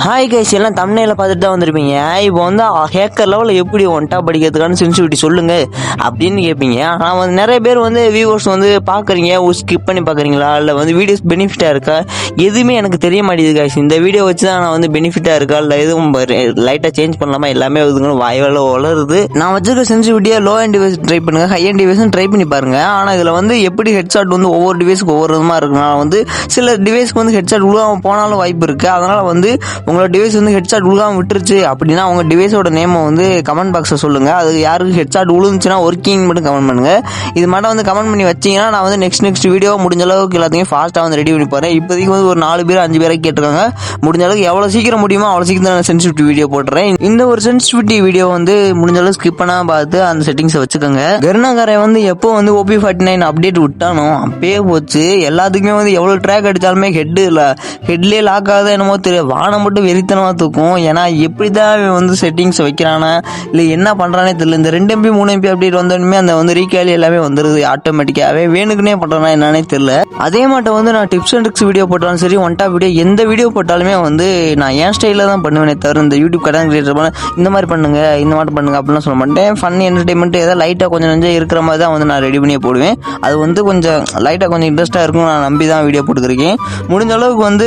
Hi guys எல்லாம் தமிழில் பார்த்துட்டு தான் வந்திருப்பீங்க. இப்போ வந்து ஹேக்கர் லெவலில் எப்படி ஒன்ட்டா படிக்கிறதுக்கான சென்சிட்டிவிட்டி சொல்லுங்க அப்படின்னு கேட்பீங்க ஆனால் வந்து நிறைய பேர் வந்து வியூவர்ஸ் வந்து பார்க்குறீங்க ஸ்கிப் பண்ணி பார்க்குறீங்களா? இல்லை வந்து வீடியோஸ் பெனிஃபிட்டாக இருக்கா? எதுவுமே எனக்கு தெரிய மாட்டேங்குது கைஸ் இந்த வீடியோ வச்சு தான் நான் வந்து பெனிஃபிட்டாக இருக்கா? இல்லை எதுவும் லைட்டாக சேஞ்ச் பண்ணலாமா? எல்லாமே இதுங்க வாய்வால வளருது நான் வச்சிருக்க சென்சிட்டிவிட்டியை லோ அண்ட் டிவைஸ் ட்ரை பண்ணுங்கள் ஹை அண்ட் டிவைஸும் ட்ரை பண்ணி பாருங்கள் ஆனால் இதில் வந்து எப்படி ஹெட்ஷாட் வந்து ஒவ்வொரு டிவைஸுக்கு ஒவ்வொரு விதமாக இருக்கனால வந்து சில டிவைஸ்க்கு வந்து ஹெட்ஷாட் உழுகாம போனாலும் வாய்ப்பு இருக்குது அதனால் வந்து உங்களோட டிவைஸ் வந்து ஹெட்ஷாட் விழுகாமல் விட்டுருச்சு அப்படின்னா உங்கள் டிவைஸோட நேமை வந்து கமெண்ட் பாக்ஸில் சொல்லுங்க. அது யாருக்கு ஹெட்ஷாட் உழுந்துச்சுன்னா ஒர்க்கிங் மட்டும் கமெண்ட் பண்ணுங்கள் இது மட்டும் வந்து கமெண்ட் பண்ணி வச்சீங்கன்னா நான் வந்து நெக்ஸ்ட் நெக்ஸ்ட் வீடியோ முடிஞ்ச அளவுக்கு எல்லாத்தையும் ஃபாஸ்ட்டாக வந்து ரெடி பண்ணி போகிறேன் இப்போதைக்கு வந்து ஒரு நாலு பேர் அஞ்சு பேரை கேட்டிருக்காங்க. முடிஞ்ச அளவுக்கு எவ்வளோ சீக்கிரம் முடியுமோ அவ்வளோ சீக்கிரம் நான் சென்சிட்டிவிட்டி வீடியோ போட்டுறேன். இந்த ஒரு சென்சிட்டிவிட்டி வீடியோ வந்து முடிஞ்ச அளவுக்கு ஸ்கிப் பண்ணாமல் பார்த்து அந்த செட்டிங்ஸை வச்சுக்கோங்க. கருணாகரை வந்து எப்போ வந்து ஓபி ஃபார்ட்டி நைன் அப்டேட் விட்டானோ அப்பயே போச்சு. எல்லாத்துக்குமே வந்து எவ்வளோ ட்ராக் அடித்தாலுமே ஹெட்டு இல்லை. ஹெட்லேயே லாக் ஆகுது என்னமோ தெரியும் வானம் போட்டு வெறித்தனமாக தூக்கும். ஏன்னா எப்படி தான் வந்து செட்டிங்ஸ் வைக்கிறானா இல்லை என்ன பண்ணுறானே தெரியல. இந்த ரெண்டு எம்பி மூணு எம்பி அப்டேட் வந்தோடனே அந்த வந்து ரீகேலி எல்லாமே வந்துடுது ஆட்டோமேட்டிக்காகவே வேணுக்குனே பண்ணுறானா என்னன்னே தெரியல. அதே மாட்டம் வந்து நான் டிப்ஸ் அண்ட் ட்ரிக்ஸ் வீடியோ போட்டாலும் சரி ஒன் டாப் வீடியோ எந்த வீடியோ போட்டாலுமே வந்து நான் என் ஸ்டைலில் தான் பண்ணுவேனே தவிர இந்த யூடியூப் கடன் கிரியேட்டர் பண்ண இந்த மாதிரி பண்ணுங்க இந்த மாதிரி பண்ணுங்க அப்படிலாம் சொல்ல மாட்டேன். ஃபன் என்டர்டைன்மெண்ட் ஏதாவது லைட்டாக கொஞ்சம் கொஞ்சம் இருக்கிற மாதிரி தான் வந்து நான் ரெடி பண்ணியே போடுவேன். அது வந்து கொஞ்சம் லைட்டாக கொஞ்சம் இன்ட்ரெஸ்ட்டாக இருக்கும் நான் நம்பி தான் வீடியோ போட்டுக்கிறேன் முடிஞ்ச அளவுக்கு வந்து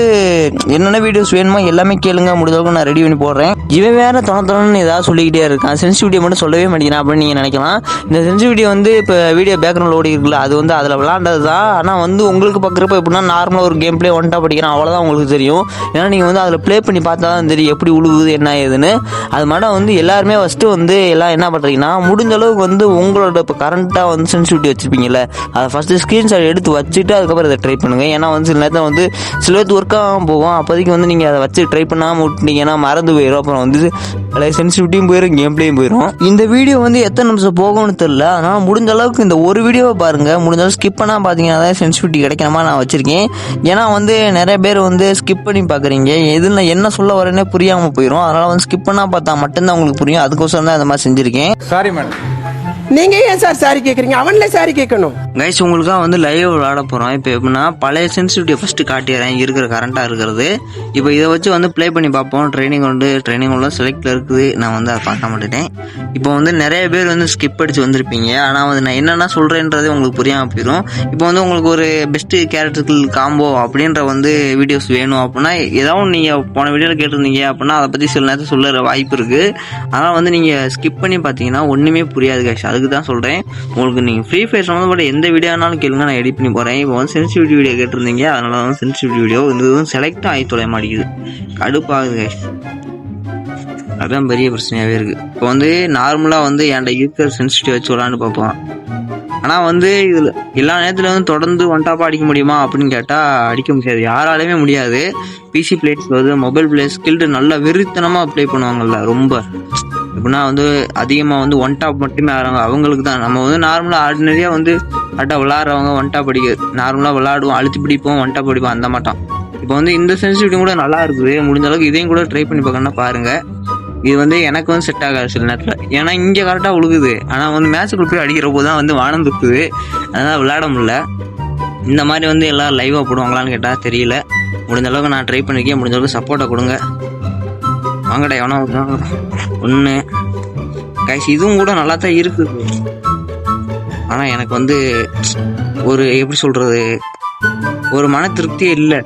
என்னென்ன வீடியோஸ் வேணுமோ எல்லாமே கேளுங்க முடிஞ்சளவுக்கு நான் ரெடி பண்ணி போடுறேன். இவன் வேற தொண ஏதாவது சொல்லிக்கிட்டே இருக்கான். சென்சிட்டிவிட்டி மட்டும் சொல்லவே மாட்டேங்கிறான் அப்படின்னு நீங்கள் நினைக்கலாம். இந்த சென்சிட்டிவிட்டி வந்து இப்போ வீடியோ பேக்ரவுண்ட் ஓடி இருக்குல்ல அது வந்து அதில் விளாண்டது தான் ஆனால் வந்து உங்களுக்கு பார்க்குறப்ப எப்படின்னா நார்மலாக ஒரு கேம் ப்ளே ஒன்ட்டா படிக்கிறான் அவ்வளோதான் உங்களுக்கு தெரியும். ஏன்னா நீங்கள் வந்து அதில் ப்ளே பண்ணி பார்த்தா தான் தெரியும் எப்படி உழுகுது என்ன ஏதுன்னு. அது மட்டும் வந்து எல்லாருமே ஃபஸ்ட்டு வந்து எல்லாம் என்ன பண்ணுறீங்கன்னா முடிஞ்ச அளவுக்கு வந்து உங்களோட இப்போ கரண்ட்டாக வந்து சென்சிட்டிவிட்டி வச்சுருப்பீங்கல்ல. அதை ஃபஸ்ட்டு ஸ்க்ரீன்ஷாட் எடுத்து வச்சுட்டு அதுக்கப்புறம் அதை ட்ரை பண்ணுங்கள் ஏன்னா வந்து சில நேரத்தில் வந்து சில பேர்த்து ஒர்க் போகும். அப்போதைக்கு வந்து நீங்கள் அதை வச்சு ட்ரை பண்ணாமல் விட்டீங்கன்னா மறந்து போயிடும் அப்புறம் வந்து சென்சிட்டிவிட்டியும் போயிடும் கேம் பிளேயும் போயிடும் இந்த வீடியோ வந்து எத்தனை நிமிஷம் போகும்னு தெரியல. அதனால் முடிஞ்ச அளவுக்கு இந்த ஒரு வீடியோவை பாருங்கள் முடிஞ்ச அளவுக்கு ஸ்கிப் பண்ணால் பார்த்தீங்கன்னா தான் சென்சிட்டிவிட்டி கிடைக்கணுமா நான் வச்சுருக்கேன். ஏன்னா வந்து நிறைய பேர் வந்து ஸ்கிப் பண்ணி பார்க்குறீங்க எதுல என்ன சொல்ல வரேன்னே புரியாமல் போயிடும் அதனால் வந்து ஸ்கிப் பண்ணால் பார்த்தா மட்டும்தான் உங்களுக்கு புரியும். அதுக்கோசரம் தான் இந்த மாதிரி செஞ்சுருக்கேன். சாரி மேடம் நீங்க ஏன் சார் சாரி கேக்குறீங்க? அவன்ல சாரி கேட்கணும் கைஸ் உங்களுக்காக வந்து லைவ் விளாட போகிறோம் இப்போ எப்படின்னா பழைய சென்சிட்டிவிட்டியை ஃபஸ்ட்டு காட்டிடுறேன். இருக்கிற கரண்ட்டாக இருக்கிறது. இப்போ இதை வச்சு வந்து ப்ளே பண்ணி பார்ப்போம். ட்ரைனிங் உண்டு. ட்ரைனிங் உள்ள செலக்டில் இருக்குது. நான் வந்து அதை பார்க்க மாட்டேன். இப்போ வந்து நிறைய பேர் வந்து ஸ்கிப் அடிச்சு வந்திருப்பீங்க. ஆனால் வந்து நான் என்னென்ன சொல்கிறேன்றது உங்களுக்கு புரியாமல் போயிடும் இப்போ வந்து உங்களுக்கு ஒரு பெஸ்ட்டு கேரக்டர்கள் காம்போ அப்படின்ற வந்து வீடியோஸ் வேணும் அப்படின்னா ஏதாவது நீங்கள் போன வீடியோவில் கேட்டிருந்தீங்க அப்படின்னா அதை பற்றி சில நேரத்தில் சொல்லுற வாய்ப்பு இருக்குது அதனால் வந்து நீங்கள் ஸ்கிப் பண்ணி பார்த்தீங்கன்னா ஒன்றுமே புரியாது கைஸ் அதுக்கு தான் சொல்கிறேன் உங்களுக்கு நீங்கள் ஃப்ரீ ஃபயர் சம்மந்தப்பட்ட எந்த வீடியோனாலும் கேளுங்க. நான் எடிட் பண்ணி போகிறேன் இப்போ வந்து சென்சிட்டிவிட்டி வீடியோ கேட்டிருந்தீங்க. அதனால தான் சென்சிட்டிவிட்டி வீடியோ இந்த இதுவும் செலக்டும் ஆகி தொலைய மாட்டேங்குது. கடுப்பாகுது அதுதான் பெரிய பிரச்சனையாகவே இருக்குது இப்போ வந்து நார்மலாக வந்து என்கிட்ட இருக்கிற சென்சிட்டிவ் வச்சு விளாண்டு பார்ப்போம். ஆனால் வந்து இதில் எல்லா நேரத்தில் வந்து தொடர்ந்து ஒன் டாப்பாக அடிக்க முடியுமா அப்படின்னு கேட்டால் அடிக்க முடியாது. யாராலையுமே முடியாது. பிசி பிளேயர்ஸ் வந்து மொபைல் பிளேயர்ஸ் ஸ்கில்டு நல்லா வெறித்தனமாக ப்ளே பண்ணுவாங்கல்ல ரொம்ப. எப்படின்னா வந்து அதிகமாக வந்து ஒன் டாப் மட்டுமே ஆடுறாங்க அவங்களுக்கு தான் நம்ம வந்து நார்மலாக ஆர்டினரியாக வந்து கரெக்டாக விளாட்றவங்க ஒன் டாப் அடிக்க நார்மலாக விளாடுவோம் அழுத்தி பிடிப்போம் ஒன் டாப் அடிப்போம் அந்த மாட்டோம். இப்போ வந்து இந்த சென்சிட்டிவிட்டி கூட நல்லா இருக்குது. முடிஞ்ச அளவுக்கு இதையும் கூட ட்ரை பண்ணி பார்க்கணும்னா பாருங்கள் இது வந்து எனக்கு வந்து செட் ஆகாது சில நேரத்தில். ஏன்னா இங்கே கரெக்டாக உழுகுது. ஆனால் வந்து மேட்ச்சுக்குள்ள போய் அடிக்கிற போது தான் வந்து வானம் துப்புது அதனால் விளாட முடியல. இந்த மாதிரி வந்து எல்லாம் லைவாக போடுவாங்களான்னு கேட்டால் தெரியல. முடிஞ்ச அளவுக்கு நான் ட்ரை பண்ணிருக்கேன். முடிஞ்ச அளவுக்கு சப்போர்ட்டை கொடுங்க. வாங்கடா எவனா ஒன்று கைஸ் இதுவும் கூட நல்லா தான் இருக்குது ஆனால் எனக்கு வந்து ஒரு எப்படி சொல்கிறது ஒரு மன திருப்தியே இல்லை.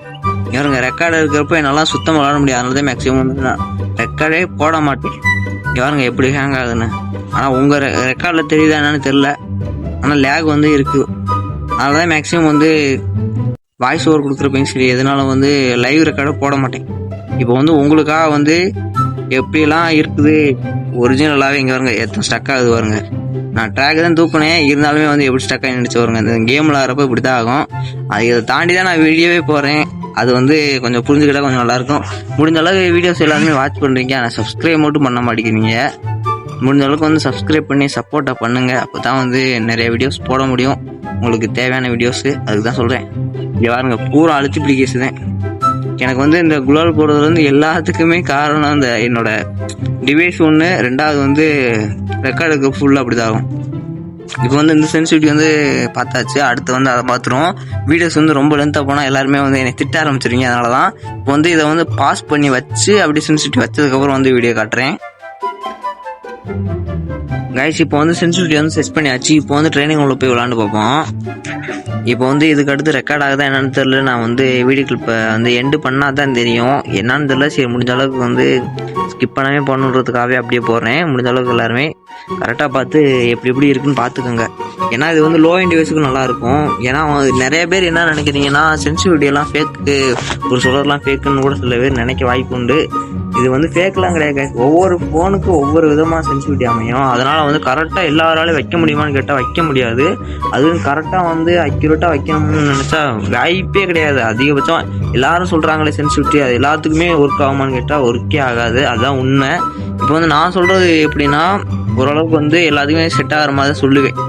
யாருங்க ரெக்கார்டு இருக்கிறப்ப என்னால் சுத்தமாக விளாட முடியாது. அதனால தான் மேக்ஸிமம் வந்து நான் ரெக்கார்டே போட மாட்டேன். யாருங்க எப்படி ஹேங் ஆகுதுன்னு. ஆனால் உங்கள் ரெ ரெக்கார்டில் தெரியுதா என்னன்னு தெரில ஆனால் லேக் வந்து இருக்குது அதனால தான் மேக்ஸிமம் வந்து வாய்ஸ் ஓவர் கொடுக்குறப்பையும் சரி எதனால வந்து லைவ் ரெக்கார்டை போட மாட்டேன். இப்போ வந்து உங்களுக்காக வந்து எப்படிலாம் இருக்குது? ஒரிஜினலாகவே இங்கே வருங்க எத்தனை ஸ்டக் ஆகுது வருங்க நான் ட்ராக் தான் தூக்குனேன் இருந்தாலுமே வந்து எப்படி ஸ்டக் ஆகி நினச்சி வருங்க இந்த கேம் விளாட்றப்ப இப்படி தான் ஆகும். அது இதை தாண்டி தான் நான் வீடியோவே போகிறேன் அது வந்து கொஞ்சம் புரிஞ்சுக்கிட்டா கொஞ்சம் நல்லாயிருக்கும். முடிஞ்ச அளவுக்கு வீடியோஸ் எல்லாருமே வாட்ச் பண்ணுறீங்க ஆனால் சப்ஸ்கிரைப் மட்டும் பண்ண மாட்டேங்கிறீங்க. முடிஞ்ச அளவுக்கு வந்து சப்ஸ்கிரைப் பண்ணி சப்போர்ட்டாக பண்ணுங்கள் அப்போ தான் வந்து நிறைய வீடியோஸ் போட முடியும். உங்களுக்கு தேவையான வீடியோஸு அதுக்கு தான் சொல்கிறேன் இங்கே பாருங்க பூரா அழுத்தி பிடிக்கேசு தான் எனக்கு வந்து இந்த குலால் போடுறது வந்து எல்லாத்துக்குமே காரணம் இந்த என்னோட டிவைஸ் ஒன்று ரெண்டாவது வந்து ரெக்கார்டுக்கு ஃபுல்லாக அப்படி தான் ஆகும் இப்போ வந்து இந்த சென்சிட்டிவிட்டி வந்து பார்த்தாச்சு. அடுத்து வந்து அதை பார்த்துருவோம். வீடியோஸ் வந்து ரொம்ப லென்த்தாக போனால் எல்லாருமே வந்து என்னை திட்ட ஆரம்பிச்சிருங்க அதனால தான் இப்போ வந்து இதை வந்து பாஸ் பண்ணி வச்சு அப்படி சென்சிட்டிவ் வச்சதுக்கப்புறம் வந்து வீடியோ காட்டுறேன். கைஸ் இப்போ வந்து சென்சுரிட்டி வந்து செட் பண்ணியாச்சு. இப்போ வந்து ட்ரைனிங் உள்ள போய் விளாண்டு பார்ப்போம். இப்போ வந்து இதுக்கு அடுத்து ரெக்கார்ட் ஆகுதா என்னன்னு தெரியல. நான் வந்து வீடியோ கிளிப்பை வந்து எண்டு பண்ணால் தான் தெரியும். என்னன்னு தெரியல. சரி முடிஞ்ச அளவுக்கு வந்து ஸ்கிப் பண்ணாமே பண்ணுறதுக்காகவே அப்படியே போடுறேன் முடிஞ்ச அளவுக்கு எல்லாருமே கரெக்டாக பார்த்து எப்படி எப்படி இருக்குன்னு பார்த்துக்கோங்க. ஏன்னா இது வந்து லோ எண்ட் நல்லாயிருக்கும். நல்லா ஏன்னா நிறைய பேர் என்ன நினைக்கிறீங்கன்னா சென்சிட்டிவிட்டியெல்லாம் ஃபேக்கு ஒரு சொல்லலாம் ஃபேக்குன்னு கூட சில பேர் நினைக்க வாய்ப்பு உண்டு. இது வந்து ஃபேக்லாம் கிடையாது ஒவ்வொரு ஃபோனுக்கும் ஒவ்வொரு விதமாக சென்சிட்டிவிட்டி அமையும். அதனால் வந்து கரெக்டாக எல்லாராலும் வைக்க முடியுமான்னு கேட்டால் வைக்க முடியாது. அதுவும் கரெக்டாக வந்து அக்யூரேட்டாக வைக்கணும்னு நினச்சா வாய்ப்பே கிடையாது. அதிகபட்சம் எல்லாரும் சொல்கிறாங்களே சென்சிட்டிவிட்டி அது எல்லாத்துக்குமே ஒர்க் ஆகுமான்னு கேட்டால் ஒர்க்கே ஆகாது. அதுதான் உண்மை. இப்போ வந்து நான் சொல்கிறது எப்படின்னா ஓரளவுக்கு வந்து எல்லாத்துக்குமே செட் ஆகிற மாதிரி தான் சொல்லுவேன்.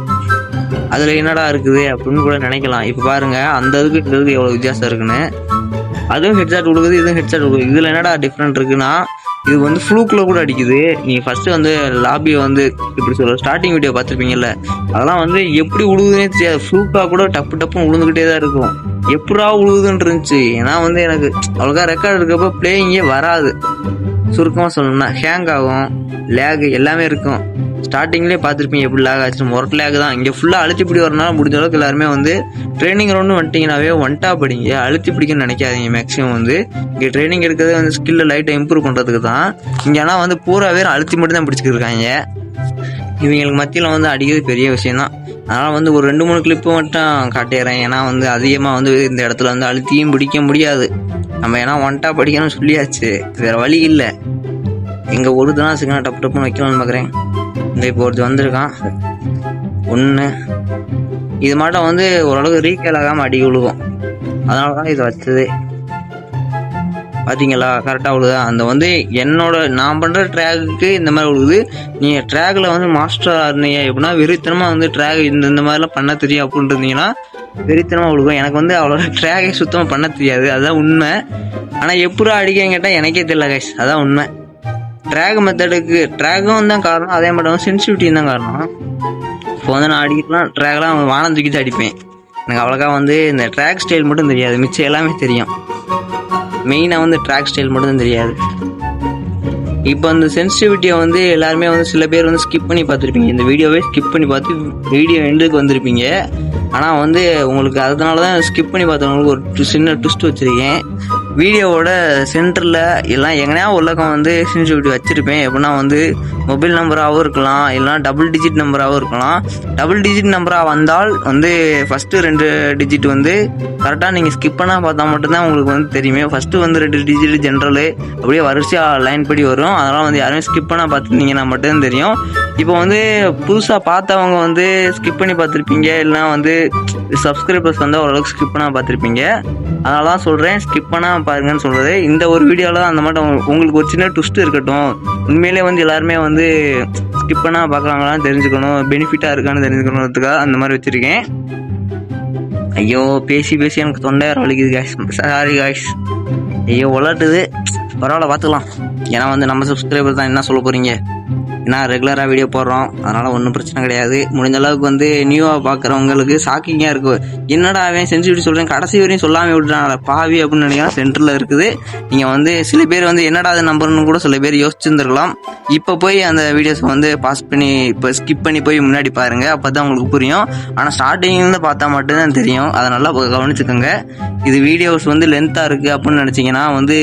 அதில் என்னடா இருக்குது அப்படின்னு கூட நினைக்கலாம். இப்போ பாருங்கள் அந்த இதுக்கு இந்த இதுக்கு எவ்வளோ வித்தியாசம் இருக்குன்னு. அதுவும் ஹெட்செட் கொடுக்குது இதுவும் ஹெட்செட் கொடுக்குது. இதில் என்னடா டிஃப்ரெண்ட் இருக்குன்னா இது வந்து ஃப்ளூக்கில் கூட அடிக்குது. நீங்கள் ஃபஸ்ட்டு வந்து லாபியை வந்து இப்படி சொல்ல ஸ்டார்டிங் வீடியோ பார்த்துருப்பீங்கல்ல அதெல்லாம் வந்து எப்படி உழுகுதுன்னே தெரியாது. ஃப்ளூக்காக கூட டப்பு டப்புன்னு உழுந்துக்கிட்டே தான் இருக்கும். எப்படா உழுகுதுன்னு இருந்துச்சு. ஏன்னா வந்து எனக்கு அவ்வளோக்கா ரெக்கார்ட் இருக்கப்போ பிளேயிங்கே வராது. சுருக்கமாக சொல்லணும்னா ஹேங் ஆகும் லேக் எல்லாமே இருக்கும். ஸ்டார்டிங்லேயே பார்த்துருப்பீங்க எப்படி லேக் ஆச்சு ஒர்க் லேக் தான். இங்கே ஃபுல்லாக அழுத்தி பிடி வரனால முடிஞ்ச அளவுக்கு எல்லாருமே வந்து ட்ரைனிங் ரவுண்டு வந்துட்டிங்கனாவே ஒன்ட்டா படிங்க. அழுத்தி பிடிக்கன்னு நினைக்காதீங்க மேக்ஸிமம் வந்து. இங்கே ட்ரைனிங் எடுக்கிறது வந்து ஸ்கில்லை லைட்டாக இம்ப்ரூவ் பண்ணுறதுக்கு தான். இங்கே ஆனால் வந்து பூரா பேர் அழுத்தி மட்டும் தான் பிடிச்சிட்டு இவங்களுக்கு மத்தியில் வந்து அடிக்கிறது பெரிய விஷயம்தான் அதனால் வந்து ஒரு ரெண்டு மூணு கிளிப்பு மட்டும் காட்டிடுறேன். ஏன்னா வந்து அதிகமாக வந்து இந்த இடத்துல வந்து அழுத்தியும் பிடிக்க முடியாது. நம்ம ஏன்னா ஒன்ட்டா படிக்கணும்னு சொல்லியாச்சு. வேறு வழி இல்லை. இங்கே ஒரு தினம் சிக்கன டப்பு டப்புன்னு வைக்கலாம்னு பார்க்குறேன் இந்த இப்போ ஒருத்தர் வந்திருக்கான். ஒன்று இது மட்டும் வந்து ஓரளவுக்கு ரீகேல் ஆகாமல் அடி விழுகும் அதனால தான் இதை வச்சது. பார்த்தீங்களா கரெக்டாக விழுதா அந்த வந்து என்னோட நான் பண்ணுற ட்ராகுக்கு இந்த மாதிரி விழுகுது நீங்கள் ட்ராகில் வந்து மாஸ்டர் ஆடுனீங்க எப்படின்னா வெறித்தனமாக வந்து ட்ராக் இந்த இந்த மாதிரிலாம் பண்ண தெரியும் அப்படின்னு இருந்தீங்கன்னா வெறித்தனமாக விழுகும் எனக்கு வந்து அவ்வளோ ட்ராகை சுத்தமாக பண்ண தெரியாது. அதுதான் உண்மை. ஆனால் எப்படா அடிக்கன்னு கேட்டால் எனக்கே தெரியல கைஸ் அதான் உண்மை. ட்ராக் மெத்தடுக்கு ட்ராகும் தான் காரணம். அதே மாதிரி சென்சிட்டிவிட்டியும் தான் காரணம். இப்போ வந்து நான் அடிக்கலாம் ட்ராக்லாம் வானம் தூக்கி தான் அடிப்பேன். எனக்கு அவ்வளோக்கா வந்து இந்த ட்ராக் ஸ்டைல் மட்டும் தெரியாது. மிச்சம் எல்லாமே தெரியும். மெயினாக வந்து ட்ராக் ஸ்டைல் மட்டும் தான் தெரியாது. இப்போ அந்த சென்சிட்டிவிட்டியை வந்து எல்லாருமே வந்து சில பேர் வந்து ஸ்கிப் பண்ணி பார்த்துருப்பீங்க. இந்த வீடியோவே ஸ்கிப் பண்ணி பார்த்து வீடியோ எண்டுக்கு வந்திருப்பீங்க. ஆனால் வந்து உங்களுக்கு அதனால தான் ஸ்கிப் பண்ணி பார்த்தவங்களுக்கு ஒரு சின்ன ட்விஸ்ட் வச்சுருக்கேன். வீடியோவோட சென்டரில் எல்லாம் எங்கனையா உலகம் வந்து சென்சிட்டிவிட்டி வச்சுருப்பேன். எப்படின்னா வந்து மொபைல் நம்பராகவும் இருக்கலாம் இல்லைனா டபுள் டிஜிட் நம்பராகவும் இருக்கலாம். டபுள் டிஜிட் நம்பராக வந்தால் வந்து ஃபஸ்ட்டு ரெண்டு டிஜிட் வந்து கரெக்டாக நீங்கள் ஸ்கிப் பண்ணால் பார்த்தா மட்டும்தான் உங்களுக்கு வந்து தெரியுமே. ஃபஸ்ட்டு வந்து ரெண்டு டிஜிட் ஜென்ரலு அப்படியே வரிசையாக லைன் படி வரும். அதெல்லாம் வந்து யாருமே ஸ்கிப் பண்ணால் பார்த்துருந்தீங்கன்னா மட்டும்தான் தெரியும். இப்போ வந்து புதுசாக பார்த்தவங்க வந்து ஸ்கிப் பண்ணி பார்த்துருப்பீங்க. இல்லைனா வந்து சப்ஸ்கிரைபர்ஸ் வந்து ஓரளவுக்கு ஸ்கிப் பண்ணால் பார்த்துருப்பீங்க. அதனால தான் சொல்கிறேன் ஸ்கிப் பண்ணால் பாருங்கன்னு சொல்கிறது இந்த ஒரு வீடியோவில் தான் அந்த மாதிரி உங்களுக்கு ஒரு சின்ன ட்விஸ்ட் இருக்கட்டும். உண்மையிலே வந்து எல்லாருமே வந்து ஸ்கிப் பண்ணால் பார்க்குறாங்களான்னு தெரிஞ்சுக்கணும். பெனிஃபிட்டாக இருக்கான்னு தெரிஞ்சுக்கணுன்றதுக்காக அந்த மாதிரி வச்சுருக்கேன். ஐயோ பேசி பேசி எனக்கு தொண்டையார் வலிக்குது காய்ஸ் சாரி காய்ஸ் ஐயோ உலட்டுது பரவாயில்ல பார்த்துக்கலாம். ஏன்னா வந்து நம்ம சப்ஸ்கிரைபர் தான் என்ன சொல்ல போகிறீங்க ஏன்னா ரெகுலராக வீடியோ போடுறோம். அதனால் ஒன்றும் பிரச்சனை கிடையாது. முடிஞ்ச அளவுக்கு வந்து நியூவாக பார்க்குறவங்களுக்கு ஷாக்கிங்காக இருக்கும் என்னடா அவன் செஞ்சு விட்டு சொல்கிறேன் கடைசி வரையும் சொல்லாமல் விட்டுறாங்க பாவி அப்படின்னு நினைக்கிறேன். சென்டரில் இருக்குது. நீங்கள் வந்து சில பேர் வந்து என்னடா அது நம்பர்னு கூட சில பேர் யோசிச்சுருந்துருக்கலாம். இப்போ போய் அந்த வீடியோஸ் வந்து பாஸ் பண்ணி இப்போ ஸ்கிப் பண்ணி போய் முன்னாடி பாருங்கள் அப்போ தான் உங்களுக்கு புரியும். ஆனால் ஸ்டார்டிங்லேருந்து பார்த்தா மட்டும்தான் தெரியும். அதை நல்லா கவனிச்சுக்கோங்க. இது வீடியோஸ் வந்து லென்த்தாக இருக்குது அப்படின்னு நினச்சிங்கன்னா வந்து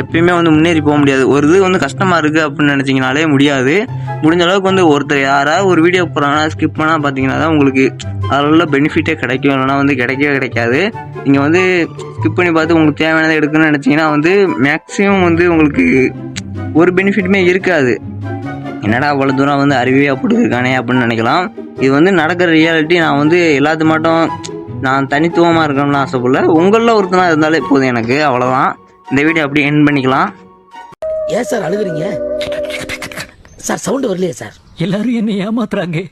எப்பயுமே வந்து முன்னேறி போக முடியாது. ஒரு இது வந்து கஷ்டமாக இருக்குது அப்படின்னு நினச்சிங்கனாலே முடியாது. முடிஞ்ச அளவுக்கு வந்து ஒருத்தர் யாராவது ஒரு வீடியோ போகிறாங்கன்னா ஸ்கிப் பண்ணால் பார்த்தீங்கன்னா தான் உங்களுக்கு அதில் உள்ள பெனிஃபிட்டே கிடைக்கும். இல்லைனா வந்து கிடைக்கவே கிடைக்காது. நீங்கள் வந்து ஸ்கிப் பண்ணி பார்த்து உங்களுக்கு தேவையானதை எடுக்கணும்னு நினச்சிங்கன்னா வந்து மேக்ஸிமம் வந்து உங்களுக்கு ஒரு பெனிஃபிட்டுமே இருக்காது. என்னடா அவ்வளோ தூரம் வந்து அறிவியாக போட்டுருக்கானே அப்படின்னு நினைக்கலாம். இது வந்து நடக்கிற ரியாலிட்டி நான் வந்து எல்லாத்து மட்டும் நான் தனித்துவமாக இருக்கணும்னு ஆசைப்படல. உங்களில் ஒருத்தனாக இருந்தாலே போதும் எனக்கு. அவ்வளோதான் இந்த வீடியோ அப்படியே என் பண்ணிக்கலாம். ஏன் சார் அழுகுறீங்க? சார் சவுண்ட் வரலையே சார். எல்லாரும் என்னை ஏமாத்துறாங்க.